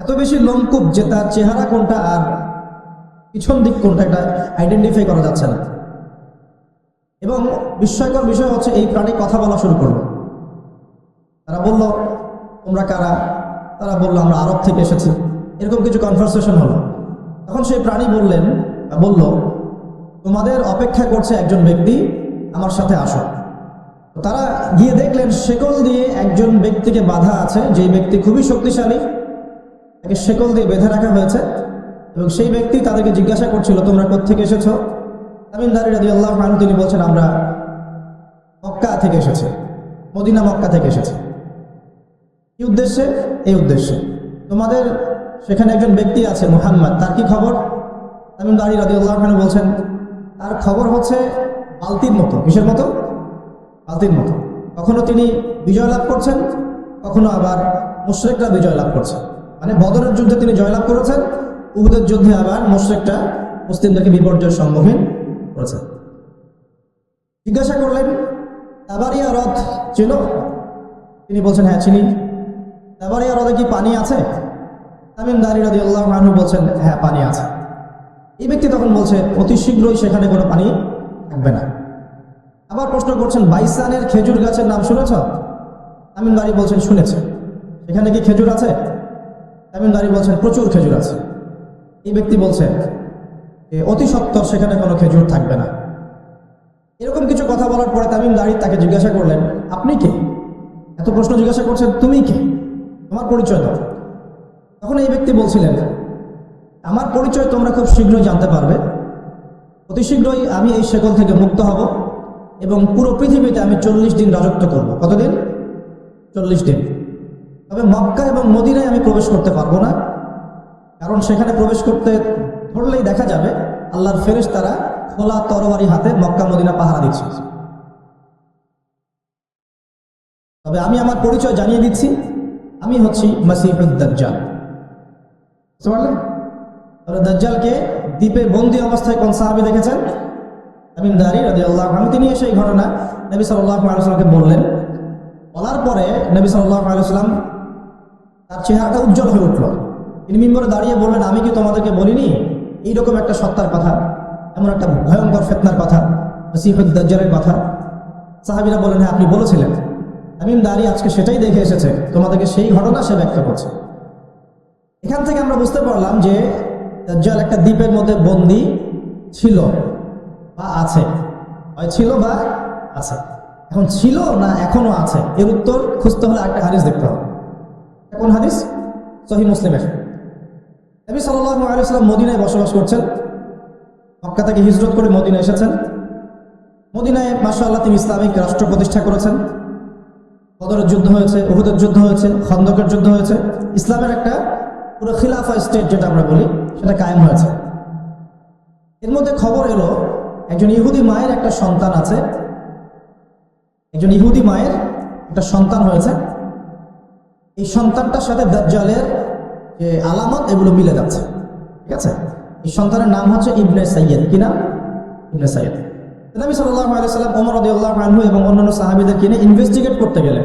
এত বেশি লঙ্কুপ যে তার চেহারা কোনটা আর পিছন দিক কোনটা এটা আইডেন্টিফাই করা যাচ্ছে না। এবং বিস্ময়কর বিষয় হচ্ছে এই প্রাণী কথা বলা শুরু করল। তারা বলল, তোমরা কারা? তারা বলল, আমরা আরব থেকে এসেছি। এরকম কিছু কনভারসেশন হলো। তখন সেই প্রাণী বললেন বলল, তোমাদের অপেক্ষা করছে একজন ব্যক্তি, আমার সাথে আসো। তারা গিয়ে দেখলেন, শেকল দিয়ে একজন ব্যক্তিকে বাধা আছে, যেই ব্যক্তি খুবই শক্তিশালী। তাকে শেকল দিয়ে বেঁধে রাখা হয়েছে এবং সেই ব্যক্তি তাদেরকে জিজ্ঞাসা করছিল, তোমরা কোত্থেকে এসেছ? তামিমদারি রাজি আল্লাহ তিনি বলছেন, আমরা মক্কা থেকে এসেছি, মদিনা মক্কা থেকে এসেছি। কি উদ্দেশ্যে? এই উদ্দেশ্যে। তোমাদের সেখানে একজন ব্যক্তি আছে, মোহাম্মদ, তার কি খবর? তামিম দাঁড়ি রাজি আল্লাহ বলছেন, তার খবর হচ্ছে বালতির মতো। কিসের মতো? বালতির মতো। কখনো তিনি বিজয় লাভ করছেন, কখনো আবার মুশরেকরা বিজয় লাভ করছে। মানে বদরের যুদ্ধে তিনি জয়লাভ করেছেন, উহুদের যুদ্ধে আবার মুশরেকটা মুসলিমদেরকে বিপর্যয়ের সম্মুখীন করেছেন। জিজ্ঞাসা করলেন, তাবারিয়া হ্রদ চেনো? তিনি বলছেন হ্যাঁ চিনি। তাবারিয়া হ্রদে কি পানি আছে? তামিম দারি রাজি আল্লাহ মানু বলছেন হ্যাঁ পানি আছে। এই ব্যক্তি তখন বলছে, অতি শীঘ্রই সেখানে কোনো পানি থাকবে না। আবার প্রশ্ন করছেন, বাইসানের খেজুর গাছের নাম শুনেছ? তামিম দারি বলছেন, শুনেছে। সেখানে কি খেজুর আছে? তামিম দারি বলছেন, প্রচুর খেজুর আছে। এই ব্যক্তি বলছেন যে, অতি সত্তর সেখানে কোনো খেজুর থাকবে না। এরকম কিছু কথা বলার পরে তামিম দাঁড়িয়ে তাকে জিজ্ঞাসা করলেন, আপনি কে? এত প্রশ্ন জিজ্ঞাসা করছেন, তুমি কে? তোমার পরিচয় দাও। তখন এই ব্যক্তি বলছিলেন, আমার পরিচয় তোমরা খুব শীঘ্রই জানতে পারবে। অতি শীঘ্রই আমি এই শেকল থেকে মুক্ত হব এবং পুরো পৃথিবীতে আমি চল্লিশ দিন রাজত্ব করব। কতদিন? চল্লিশ দিন। তবে মক্কা এবং মদিনায় আমি প্রবেশ করতে পারব না। কারণ সেখানে প্রবেশ করতে ধরলেই দেখা যাবে আল্লাহর ফেরেশ তারা খোলা তরবারি হাতে মক্কা মদিনা পাহারা দিচ্ছে। তবে আমি আমার পরিচয় জানিয়ে দিচ্ছি, আমি হচ্ছি মাসিহুদ দাজ্জাল। বুঝতে পারলেন? তবে দাজ্জালকে দ্বীপে বন্দি অবস্থায় কোন সাহাবি দেখেছেন? আমিন দারি রাজি আল্লাহ তিনি এসে এই ঘটনা নবী সাল্লাহ আলুসালামকে বললেন। বলার পরে নবী সাল্লাহ আলুসালাম তার চেহারাটা উজ্জ্বল হয়ে উঠল। তিনি মিম্বরে দাঁড়িয়ে বললেন, আমি কি তোমাদেরকে বলিনি? এইরকম একটা সত্তার কথা, এমন একটা ভয়ঙ্কর ফেতনার কথা দাজ্জালের কথা। সাহাবিরা বলেন হ্যাঁ আপনি বলেছিলেন। আমিম দাঁড়িয়ে আজকে সেটাই দেখে এসেছে। তোমাদেরকে সেই ঘটনা সে ব্যাখ্যা করছে। এখান থেকে আমরা বুঝতে পারলাম যে দাজ্জাল একটা দ্বীপের মধ্যে বন্দি ছিল বা আছে। হয় ছিল বা আছে। এখন ছিল না, এখনও আছে। এর উত্তর খুঁজতে হলে একটা হাদিস দেখতে হবে। কোন হাদিস? সহি মুসলিমের। নবী সাল্লাহ আলিয়াল্লাম মদিনায় বসবাস করছেন। মক্কা থেকে হিজরত করে মদিনায় এসেছেন। মদিনায় মাসা আল্লাহ তিনি ইসলামিক রাষ্ট্র প্রতিষ্ঠা করেছেন। বদরের যুদ্ধ হয়েছে, উহুদের যুদ্ধ হয়েছে, খন্দকের যুদ্ধ হয়েছে। ইসলামের একটা পুরো খিলাফা স্টেট যেটা আমরা বলি, সেটা কায়েম হয়েছে। এর মধ্যে খবর এলো, একজন ইহুদি মায়ের একটা সন্তান আছে। একজন ইহুদি মায়ের একটা সন্তান হয়েছে। এই সন্তানটার সাথে দাজ্জালের যে আলামত, এগুলো মিলে যাচ্ছে। ঠিক আছে? এই সন্তানের নাম হচ্ছে ইবনে সাইয়েদ কি নাম? ইবনে সৈয়দ নবী সাল্লাহ আলাইসাল্লাম ওমর আনহু এবং অন্যান্য সাহাবিদের কিনে ইনভেস্টিগেট করতে গেলেন।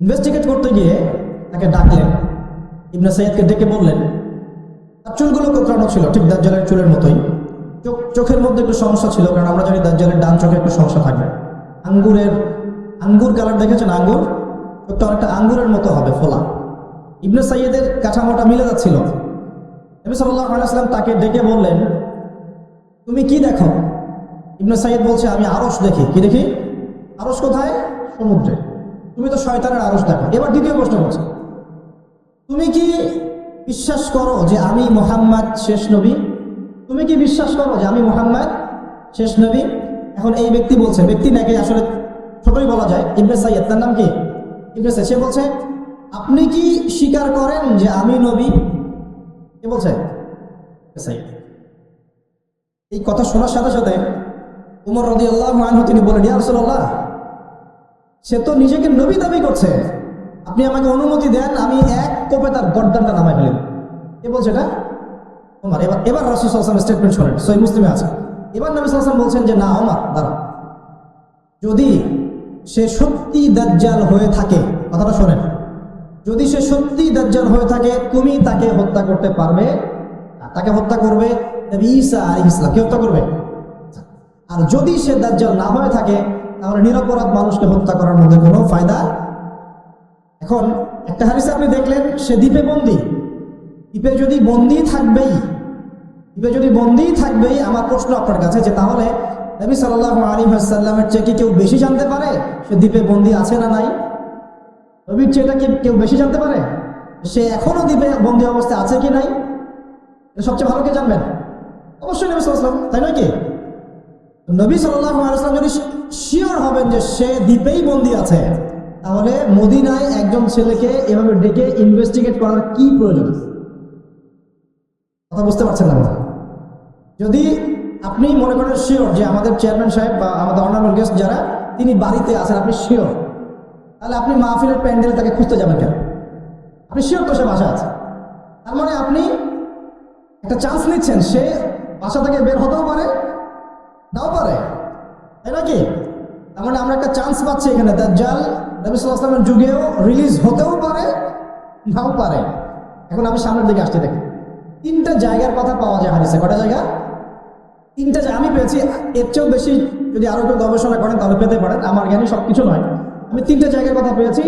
ইনভেস্টিগেট করতে গিয়ে তাকে ডাকলেন। ইবনে সৈয়দকে ডেকে বললেন, তার চুলগুলো কোতরানো ছিল, ঠিক দাজ্জালের চুলের মতোই। চোখ, চোখের মধ্যে একটু সমস্যা ছিল, কারণ আমরা জানি দাজ্জালের ডান চোখে একটু সমস্যা থাকবে। আঙ্গুরের, আঙ্গুর কালার দেখেছেন? আঙ্গুর? চোখটা অনেকটা আঙ্গুরের মতো হবে ফোলা। ইবনে সাইয়েদের কাঠামোটা মিলে যাচ্ছিল। নবী সাল্লাহ আলাইসাল্লাম তাকে ডেকে বললেন, তুমি কি দেখো? ইবনে সাইয়েদ বলছে, আমি আরস দেখি। কি দেখি? আরস কোথায়? সমুদ্রে। তুমি তো শয়তানের আরস দেখো। এবার দ্বিতীয় প্রশ্ন করছ তুমি কি বিশ্বাস করো যে আমি মোহাম্মদ শেষ নবী? তুমি কি বিশ্বাস করো যে আমি মোহাম্মদ শেষ নবী? এখন এই ব্যক্তি বলছে, ব্যক্তি নাকি আসলে ছোটই বলা যায়, ইবনে সাইয়েদ তার নাম কি? ইবনে সাইয়েদ সে বলছে, আপনি কি স্বীকার করেন যে আমি নবী? কে বলছে? এই কথা শোনার সাথে সাথে উমর রদি আল্লাহ আনহু তিনি বলেন, ইয়া রাসূলুল্লাহ, সে তো নিজেকে নবী দাবি করছে। আপনি আমাকে অনুমতি দেন, আমি এক কোপে তার গর্দানটা নামাই ফেলেন কে বলছে এটা? ওমর এবার এবার রাসূল আলাইহি স্টেটমেন্ট শোনেন সহি মুসলিমে আছে। এবার নবী আলাইহি বলছেন যে, না ওমর দাঁড়াও। যদি সে সত্যি দাজ্জাল হয়ে থাকে। কথাটা শোনেন। যদি সে সত্যি দাজ্জাল হয়ে থাকে, তুমি তাকে হত্যা করতে পারবে তাকে হত্যা করবে ঈসা আলাইহিস সালাম। কে হত্যা করবে? আর যদি সে দাজ্জাল না হয়ে থাকে, তাহলে নিরপরাধ মানুষকে হত্যা করার মধ্যে কোনো ফায়দা এখন একটা হাদিসে আপনি দেখলেন, সে দ্বীপে বন্দি। দ্বীপে যদি বন্দি থাকবেই, দ্বীপে যদি বন্দি থাকবেই, আমার প্রশ্ন আপনার কাছে যে তাহলে নবী সাল্লাল্লাহু আলাইহি ওয়াসাল্লামের চেয়ে কি কেউ বেশি জানতে পারে সে দ্বীপে বন্দি আছে না নাই? নবীর চেয়ে এটা কি কেউ বেশি জানতে পারে? সে এখনও দ্বীপে বন্দি অবস্থায় আছে কি নাই? সবচেয়ে ভালো কে জানবেন? অবশ্যই নবী আলাইহি তাই নয় কি? নবী সাল্লাল্লাহু আলাইহি যদি শিওর হবেন যে সে দ্বীপেই বন্দি আছে, তাহলে মদিনায় একজন ছেলেকে এভাবে ডেকে ইনভেস্টিগেট করার কি প্রয়োজন? কথা বুঝতে পারছেন না যদি আপনি মনে করেন শিওর যে আমাদের চেয়ারম্যান সাহেব বা আমাদের অনারেবল গেস্ট যারা, তিনি বাড়িতে আছেন, আপনি শিওর তাহলে আপনি মাহফিলের প্যান্ডেলে তাকে খুঁজতে যাবেন কেন? আপনি শিওর তো সে বাসা আছে তার মানে আপনি একটা চান্স নিচ্ছেন, সে বাসা থেকে বের হতেও পারে, নাও পারে। তাই নাকি? তার মানে আমরা একটা চান্স পাচ্ছি এখানে। দাজ্জাল নবী সাল্লাল্লাহু আলাইহি ওয়াসাল্লামের যুগেও রিলিজ হতেও পারে, নাও পারে। এখন আমি সামনের দিকে আসতে দেখি তিনটা জায়গার কথা পাওয়া যায় হাদিসে। কটা জায়গা? তিনটা জায়গা আমি পেয়েছি, এর চেয়েও বেশি যদি আরও একটু গবেষণা করেন, তাহলে পেতে পারেন। আমার জ্ঞানী সব কিছু নয়। আমি তিনটা জায়গার কথা পেয়েছি।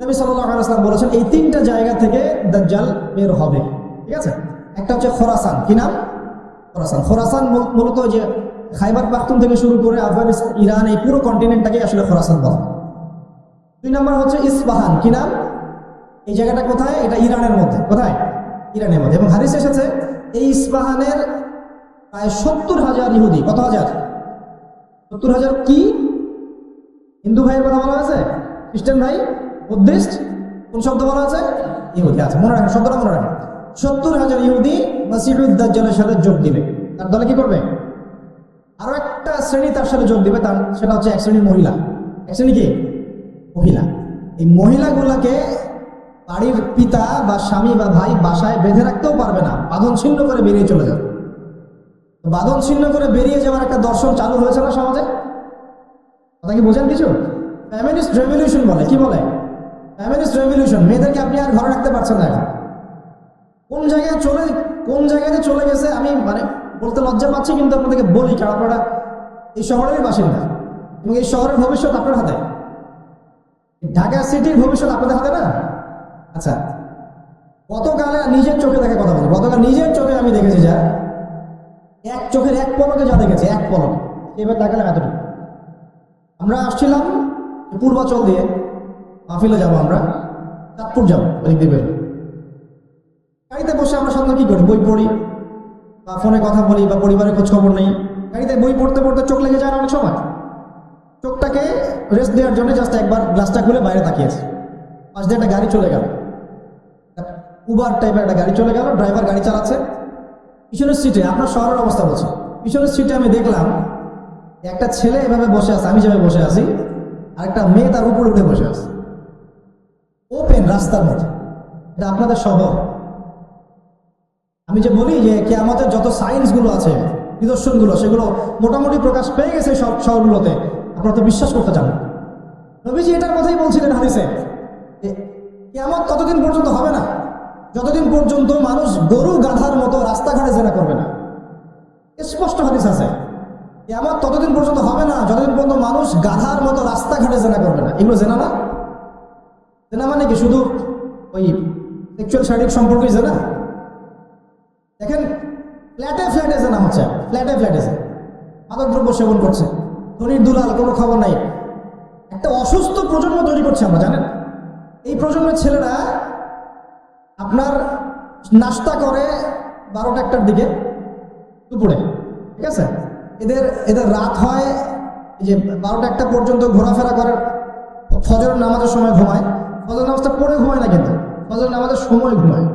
নবী আলাইহি বলেছেন, এই তিনটা জায়গা থেকে দাজ্জাল বের হবে। ঠিক আছে? একটা হচ্ছে খোরাসান। কি নাম? খোরাসান। খোরাসান মূলত যে খাইবার পাখতুন থেকে শুরু করে আফগানিস্তান ইরান, এই পুরো কন্টিনেন্টটাকে আসলে খোরাসান বলা দুই নম্বর হচ্ছে ইস্পাহান। কি নাম? এই জায়গাটা কোথায়? এটা ইরানের মধ্যে। কোথায়? ইরানের মধ্যে। এবং হাদিস এসেছে, এই ইস্পাহানের প্রায় সত্তর হাজার ইহুদি। কত হাজার? সত্তর হাজার কি? হিন্দু ভাইয়ের কথা বলা হয়েছে খ্রিস্টান ভাই? বুদ্ধিস্ট? কোন শব্দ বলা আছে? ইহুদি। আছে মনে রাখেন, শব্দটা মনে রাখেন। সত্তর হাজার ইহুদি মাসিউদ্দাজ্জালের সাথে যোগ দিবে। তার দলে কি করবে? আরও একটা শ্রেণি তার সাথে যোগ দিবে, তার সেটা হচ্ছে এক শ্রেণির মহিলা। এক শ্রেণি কি? মহিলা। এই মহিলাগুলাকে বাড়ির পিতা বা স্বামী বা ভাই বাসায় বেঁধে রাখতেও পারবে না। বাঁধন ছিন্ন করে বেরিয়ে চলে যাবে। বাঁধন ছিন্ন করে বেরিয়ে যাওয়ার একটা দর্শন চালু হয়েছে না সমাজে? কথা কি বোঝেন কিছু? ফ্যামিলিস্ট রেভলিউশন বলে, কি বলে? ফ্যামিলিস্ট রেভলিউশন মেয়েদেরকে আপনি আর ঘরে রাখতে পারছেন না এখন। কোন জায়গায় চলে, কোন জায়গাতে চলে গেছে, আমি মানে বলতে লজ্জা পাচ্ছি, কিন্তু আপনাদেরকে বলি, কারণ আপনারা এই শহরেরই বাসিন্দা। এবং এই শহরের ভবিষ্যৎ আপনার হাতে। ঢাকা সিটির ভবিষ্যৎ আপনাদের হাতে না? আচ্ছা। গতকালে নিজের চোখে দেখে কথা বলি। গতকাল নিজের চোখে আমি দেখেছি যা। এক চোখের এক পলকে যা দেখেছে, এক পলক। এবার দেখালাম এতটুকু। আমরা আসছিলাম পূর্বাচল দিয়ে। মাহফিলে যাব আমরা। চাঁদপুর যাব ওই দিক দিয়ে বেরোবো। গাড়িতে বসে আমরা সাধারণত কি করি? বই পড়ি বা ফোনে কথা বলি বা পরিবারের খোঁজ খবর নেই। গাড়িতে বই পড়তে পড়তে চোখ লেগে যায় অনেক সময়। চোখটাকে রেস্ট দেওয়ার জন্য জাস্ট একবার গ্লাসটা খুলে বাইরে তাকিয়েছে। পাশ দিয়ে একটা গাড়ি চলে গেল। উবার টাইপের একটা গাড়ি চলে গেল। ড্রাইভার গাড়ি চালাচ্ছে। পিছনের সিটে আপনার শহরের অবস্থা বলছে। পিছনের সিটে আমি দেখলাম, একটা ছেলে এভাবে বসে আছে, আমি যেভাবে বসে আছি আর একটা মেয়ে তার উপরে উঠে বসে আছে। ওপেন রাস্তার মধ্যে। এটা আপনাদের শহর আমি যে বলি যে কে আমাদের যত সায়েন্সগুলো আছে, নিদর্শনগুলো, সেগুলো মোটামুটি প্রকাশ পেয়ে গেছে সব শহরগুলোতে। আপনারা তো বিশ্বাস করতে চান। নবীজি এটার কথাই বলছিলেন হাদিসে, যে কেমন ততদিন পর্যন্ত হবে না। যতদিন পর্যন্ত মানুষ গরু গাধার মতো রাস্তাঘাটে জেনা করবে না। স্পষ্ট হাদিস আছে। আমার ততদিন পর্যন্ত হবে না, যতদিন পর্যন্ত মানুষ গাধার মতো রাস্তাঘাটে জেনা করবে না। এগুলো জেনা না? জেনা মানে কি? শুধু ওই সেক্সুয়াল শারীরিক সম্পর্কই জেনা? দেখেন, ফ্ল্যাটে ফ্ল্যাটে জেনা হচ্ছে, ফ্ল্যাটে ফ্ল্যাটে জেনা। মাদক দ্রব্য সেবন করছে, ধনির দুলাল, কোনো খবর নাই। একটা অসুস্থ প্রজন্ম তৈরি করছে আমরা, জানেন? এই প্রজন্মের ছেলেরা আপনার নাস্তা করে বারোটা একটার দিকে দুপুরে, ঠিক আছে? এদের এদের রাত হয় এই যে বারোটা একটা পর্যন্ত ঘোরাফেরা করে ফজর নামাজের সময় ঘুমায়। ফজর নামাজটা পড়ে ঘুমায় না কিন্তু ফজর নামাজের সময় ঘুমায়।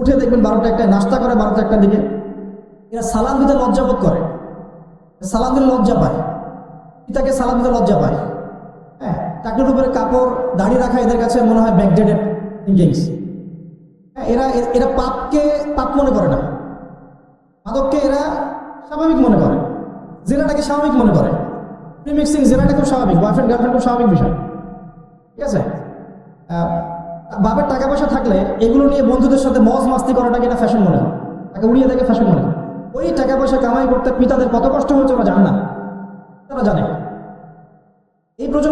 উঠে দেখবেন বারোটা একটা, নাস্তা করে বারোটা একটা দিকে। এরা সালাম দিতে লজ্জাবোধ করে। সালাম দিলে লজ্জা পায়। পিতাকে সালাম দিতে লজ্জা পায়। হ্যাঁ টাকলির উপরে কাপড় দাঁড়িয়ে রাখা এদের কাছে মনে হয় ব্যাকডেটেড থিঙ্কিংস এরা এরা পাপকে পাপ মনে করে না। মাদককে এরা স্বাভাবিক মনে করে। জেনাটাকে স্বাভাবিক মনে করে। প্রিমিক্সিং জেনাটা খুব স্বাভাবিক বয়ফ্রেন্ড গার্লফ্রেন্ড খুব স্বাভাবিক বিষয়। ঠিক আছে? বাপের টাকা পয়সা থাকলে এগুলো নিয়ে বন্ধুদের সাথে মজ মাস্তি করাটাকে এটা ফ্যাশন মনে হয় তাকে উড়িয়ে দেখে ফ্যাশন মনে হয় ওই টাকা পয়সা কামাই করতে পিতাদের কত কষ্ট হয়েছে ওরা জানে না। তারা জানে। এই প্রজন্ম